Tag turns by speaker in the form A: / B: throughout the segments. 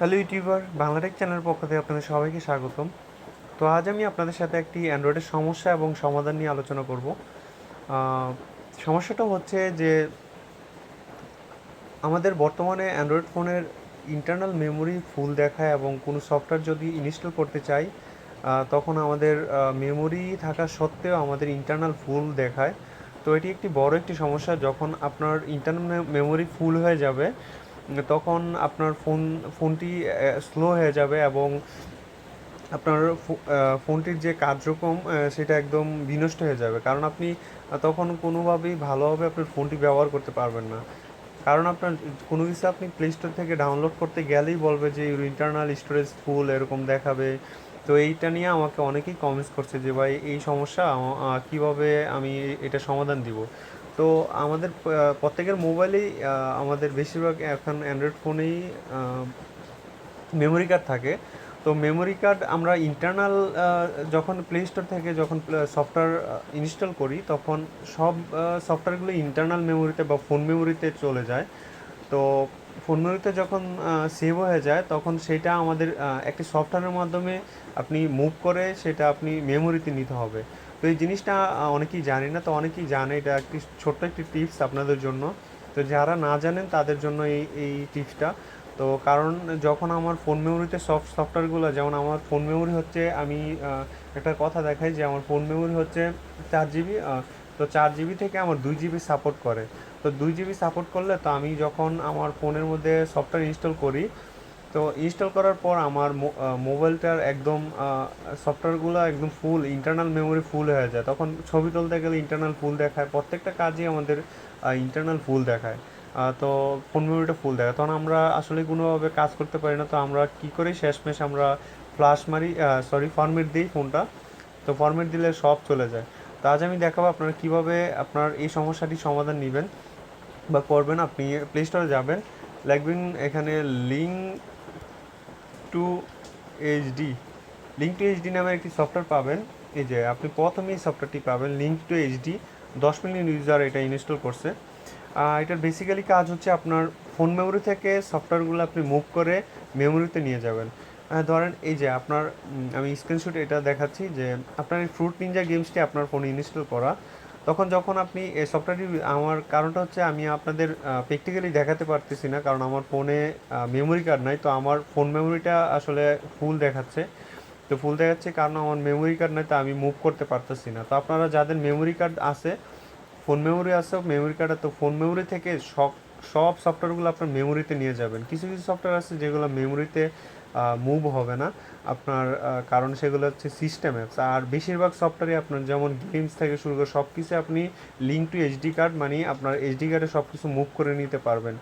A: Hello YouTuber Bangla Tech চ্যানেলের পক্ষ থেকে আপনাদের সবাইকে স্বাগতম। তো আজ আমি আপনাদের সাথে একটি অ্যান্ড্রয়েডের সমস্যা এবং সমাধান নিয়ে আলোচনা করব। সমস্যাটা হচ্ছে যে আমাদের বর্তমানে অ্যান্ড্রয়েড ফোনের ইন্টারনাল মেমোরি ফুল দেখায় এবং কোনো সফটওয়্যার যদি ইনস্টল করতে চাই তখন আমাদের মেমোরি থাকা সত্ত্বেও আমাদের ইন্টারনাল ফুল দেখায়। তো এটি একটি বড় একটি সমস্যা যখন আপনার ইন্টারনাল মেমোরি ফুল হয়ে যাবে তখন আপনার ফোন, ফোনটি স্লো হয়ে যাবে এবং আপনার ফোনটির যে কার্যক্রম সেটা একদম বিনষ্ট হয়ে যাবে। কারণ আপনি তখন কোনোভাবেই ভালোভাবে আপনার ফোনটি ব্যবহার করতে পারবেন না। কারণ আপনার কোনো কিছু আপনি প্লে স্টোর থেকে ডাউনলোড করতে গেলেই বলবে যে ইন্টারনাল স্টোরেজ ফুল এরকম দেখাবে। তো এইটা নিয়ে আমাকে অনেকেই কমেন্টস করছে যে, ভাই, এই সমস্যা কীভাবে আমি এটা সমাধান দিব? তো আমাদের প্রত্যেকের মোবাইলেই আমাদের বেশিরভাগ এখন অ্যান্ড্রয়েড ফোনেই মেমোরি কার্ড থাকে। তো মেমোরি কার্ড আমরা ইন্টারনাল যখন প্লে স্টোর থেকে যখন সফটওয়্যার ইনস্টল করি, তখন সব সফটওয়্যারগুলো ইন্টারনাল মেমোরিতে বা ফোন মেমোরিতে চলে যায়। তো ফোন মেমোরিতে যখন সেভ হয়ে যায়, তখন সেটা আমাদের একটি সফটওয়্যারের মাধ্যমে আপনি মুভ করে সেটা আপনি মেমোরিতে নিতে হবে। তো এই জিনিসটা অনেকেই জানে না, তো অনেকেই জানে এটা একটি ছোট্ট একটি টিপস আপনাদের জন্য। তো যারা না জানেন, তাদের জন্য এই এই টিপসটা তো কারণ যখন আমার ফোন মেমোরিতে সফট সফটওয়্যারগুলো যেমন আমার ফোন মেমোরি হচ্ছে, আমি একটা কথা দেখাই যে আমার ফোন মেমোরি হচ্ছে চার জিবি তো চার জিবি থেকে আমার দুই জিবি সাপোর্ট করে। তো দুই জিবি সাপোর্ট করলে তো আমি যখন আমার ফোনের মধ্যে সফটওয়্যার ইনস্টল করি তো ইনস্টল করার পর আমার মোবাইলটার একদম সফটওয়্যারগুলো একদম ফুল ইন্টারনাল মেমোরি ফুল হয়ে যায়। তখন ছবি তুলতে গেলে ইন্টারনাল ফুল দেখায়। প্রত্যেকটা কাজই আমাদের ইন্টারনাল ফুল দেখায়। তো ফোন মেমোরিটা ফুল দেখায়। তখন আমরা আসলে কোনোভাবে কাজ করতে পারি না। তো আমরা কী করি, শেষমেশ আমরা ফ্লাশ মারি সরি ফরম্যাট দিই ফোনটা তো ফরম্যাট দিলে সব চলে যায়। তো আজ আমি দেখাবো আপনারা কীভাবে আপনার এই সমস্যাটি সমাধান নেবেন বা করবেন। আপনি প্লে স্টোরে যাবেন। লিখবেন এখানে link to HD link to HD নামের একটি সফটওয়্যার পাবেন। এই যে, আপনি প্রথমেই সফটওয়্যারটি পাবেন লিঙ্ক টু এইচডি দশ মিলিয়ন ইউজার এটা ইনস্টল করছে। এটার বেসিক্যালি কাজ হচ্ছে আপনার ফোন মেমোরি থেকে সফটওয়্যারগুলো আপনি মুভ করে মেমোরিতে নিয়ে যাবেন। ধরেন এই যে, আপনার আমি স্ক্রিনশট এটা দেখাচ্ছি যে, আপনার এই ফ্রুট নিনজা গেমসটি আপনার ফোনে ইনস্টল করা। তখন যখন আপনি এই সফটওয়্যারটি আমার কারণটা হচ্ছে আমি আপনাদের প্র্যাকটিক্যালি দেখাতে পারতেছি না, কারণ আমার ফোনে মেমোরি কার্ড নাই। তো আমার ফোন মেমোরিটা আসলে ফুল দেখাচ্ছে। তো ফুল দেখাচ্ছে কারণ আমার মেমোরি কার্ড নাই, তো আমি মুভ করতে পারতেছি না। তো আপনারা যাদের মেমোরি কার্ড আছে ফোন মেমোরি আছে মেমোরি কার্ড তো ফোন মেমোরি থেকে সব সব সফটওয়্যারগুলো আপনার মেমোরিতে নিয়ে যাবেন। কিছু কিছু সফটওয়্যার আছে যেগুলো মেমোরিতে মুভ হবে না। আপনার কারণ সেগুলো হচ্ছে সিস্টেম অ্যাপস আর বেশিরভাগ সফটওয়্যারই আপনার যেমন গেমস থেকে শুরু করে সব কিছু আপনি লিঙ্ক টু এইচডি কার্ড মানে আপনার এইচডি কার্ডে সব কিছু মুভ করে নিতে পারবেন।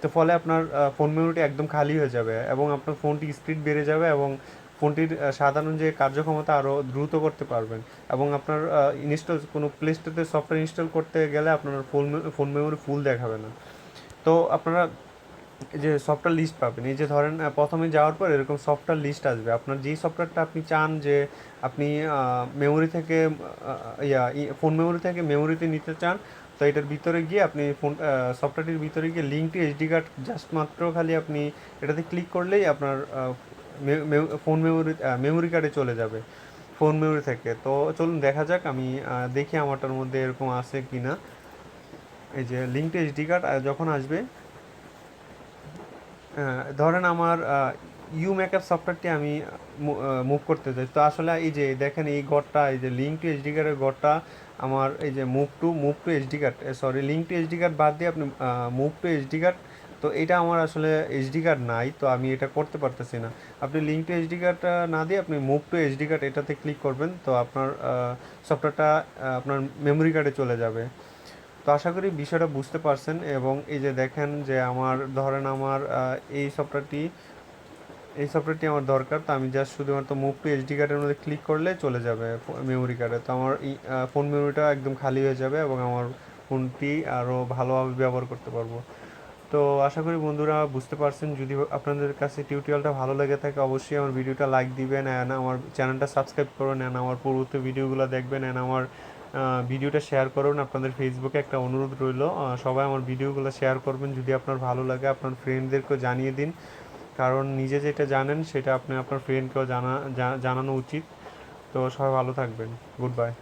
A: তো ফলে আপনার ফোন মেমোরিটি একদম খালি হয়ে যাবে এবং আপনার ফোনটি স্পিড বেড়ে যাবে এবং ফোনটির সাধারণ যে কার্যক্ষমতা আরও দ্রুত করতে পারবেন। এবং আপনার ইনস্টল কোনো প্লে স্টোরে সফটওয়্যার ইনস্টল করতে গেলে আপনার ফোন ফোন মেমোরি ফুল দেখাবে না। তো আপনারা যে সফটওয়্যার লিস্ট পাবেন। এই যে ধরেন প্রথমে যাওয়ার পর এরকম সফটওয়্যার লিস্ট আসবে। আপনার যেই সফটওয়্যারটা আপনি চান যে আপনি মেমোরি থেকে ইয়া ফোন মেমোরি থেকে মেমোরিতে নিতে চান, তো এটার ভিতরে গিয়ে আপনি ফোন সফটওয়্যারটির ভিতরে গিয়ে লিঙ্কটি এইচডি কার্ড জাস্ট মাত্র খালি আপনি এটাতে ক্লিক করলেই আপনার ফোন মেমোরি মেমোরি কার্ডে চলে যাবে ফোন মেমোরি থেকে। তো চলুন দেখা যাক আমি দেখি আমারটার মধ্যে এরকম আছে কি না এই যে লিঙ্কটি এইচডি কার্ড যখন আসবে ধরেন আমার ইউ মেকআপ সফটওয়্যারটি আমি মুভ করতে চাই। তো আসলে এই যে, দেখেন এই ঘরটা এই যে লিঙ্ক টু এইচডি কার্ডের ঘরটা আমার এই যে move to move to HD card sorry link to HD card বাদ দিয়ে আপনি মুভ টু এইচডি কার্ড তো এটা আমার আসলে এইচডি কার্ড নাই, তো আমি এটা করতে পারতেছি না। আপনি লিঙ্ক টু এইচডি কার্ডটা না দিয়ে আপনি মুভ টু এইচডি কার্ড এটাতে ক্লিক করবেন, তো আপনার সফটওয়্যারটা আপনার মেমোরি কার্ডে চলে যাবে। তো আশা করি বিষয়টা বুঝতে পারছেন এবং এই যে দেখেন যে আমার, ধরেন আমার এই সফটওয়্যারটি এই সফটওয়্যারটি আমার দরকার, তো আমি জাস্ট শুধুমাত্র মুভ টু এইচডি কার্ডের মধ্যে ক্লিক করলে চলে যাবে মেমোরি কার্ডে তো আমার ফোন মেমোরিটা একদম খালি হয়ে যাবে এবং আমার ফোনটি আরও ভালোভাবে ব্যবহার করতে পারব। তো আশা করি বন্ধুরা বুঝতে পারছেন, যদি আপনাদের কাছে টিউটোরিয়ালটা ভালো লেগে থাকে অবশ্যই আমার ভিডিওটা লাইক দিবেন অ্যান্ড আমার চ্যানেলটা সাবস্ক্রাইব করুন অ্যান্ড আমার পূর্ববর্তী ভিডিওগুলো দেখবেন অ্যান্ড আমার ভিডিওটা শেয়ার করুন। আপনাদের ফেসবুকে একটা অনুরোধ রইল। সবাই আমার ভিডিওগুলো শেয়ার করবেন। যদি আপনার ভালো লাগে, আপনার ফ্রেন্ডদেরকেও জানিয়ে দিন। কারণ নিজে যেটা জানেন, সেটা আপনি আপনার ফ্রেন্ডকেও জানা জানানো উচিত। তো সবাই ভালো থাকবেন। Good bye